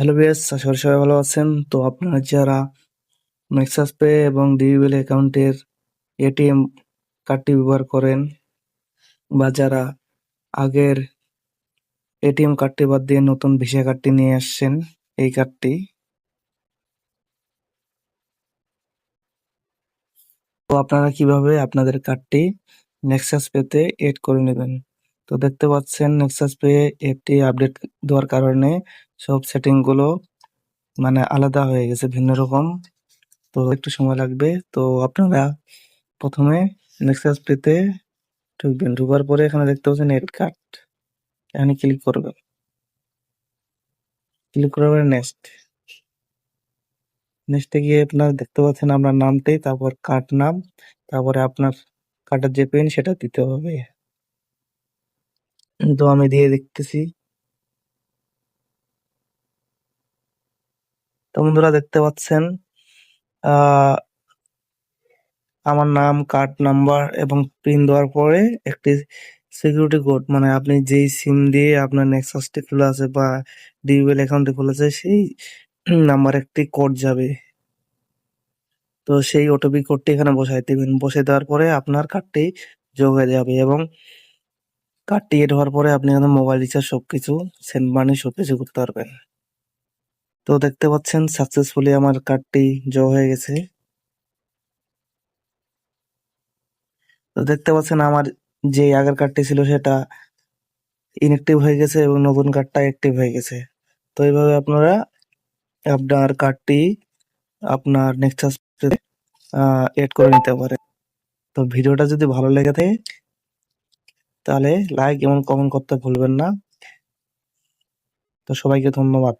Hello বিয়াস আশা করি সবাই ভালো আছেন। তো আপনারা যারা নেক্সাস পে এবং ডিবিএল অ্যাকাউন্টের এটিএম কার্ডটি ব্যবহার করেন বা যারা আগের এটিএম কার্ডটি বাদ দিয়ে নতুন ভিসা কার্ডটি নিয়ে আসছেন, এই কার্ডটি। তো আপনারা কীভাবে আপনাদের কার্ডটি নেক্সাস পেতে এড করে নেবেন? তো দেখতে পাচ্ছেন নেক্সাস পে একটি আপডেট দেওয়ার কারণে সব সেটিংগুলো মানে আলাদা হয়ে গেছে, ভিন্ন রকম। তো একটু সময় লাগবে। তো আপনারা প্রথমে নেক্সাস পেতে ঢুকবেন। ঢুকার পরে এখানে দেখতে পাচ্ছেন এড কার্ড এখানে ক্লিক করবেন। ক্লিক করার পরে নেক্সট নেক্সটে গিয়ে আপনার দেখতে পাচ্ছেন আপনার নামটি, তারপর কার্ড নাম, তারপরে আপনার কার্ডের যে পিন সেটা দিতে হবে। তো আমি দিয়ে দেখতেছি। তো বন্ধুরা দেখতে পাচ্ছেন আমার নাম কার্ড নাম্বার এবং পিন দেওয়ার পরে একটি সিকিউরিটি কোড মানে আপনি যেই সিম দিয়ে আপনার নেক্সাসটি খোলা আছে বা ডিবিএল অ্যাকাউন্টটি খোলা আছে, সেই নাম্বার একটি কোড যাবে। তো সেই ওটিপি কোডটি এখানে বসাই দেবেন। বসে দেওয়ার পরে আপনার কার্ডটি যোগ হয়ে যাবে এবং কার্ডটি এড হওয়ার পরে আপনি এখানে মোবাইল রিচার্জ সবকিছু সেন্ড মানি সব কিছু করতে পারবেন। তো দেখতে পাচ্ছেন সাকসেসফুলি আমার কার্ডটি যোগ হয়ে গেছে। তো দেখতে পাচ্ছেন আমার যে আগের কার্ডটি ছিল সেটা ইনঅ্যাক্টিভ হয়ে গেছে এবং নতুন কার্ডটা অ্যাক্টিভ হয়ে গেছে। তো এইভাবে আপনারা আপনার কার্ডটি আপনার নেক্সাস এড করে নিতে পারেন। তো ভিডিওটা যদি ভালো লেগে থাকে তাহলে লাইক এবং কমেন্ট করতে ভুলবেন না। তো সবাইকে ধন্যবাদ।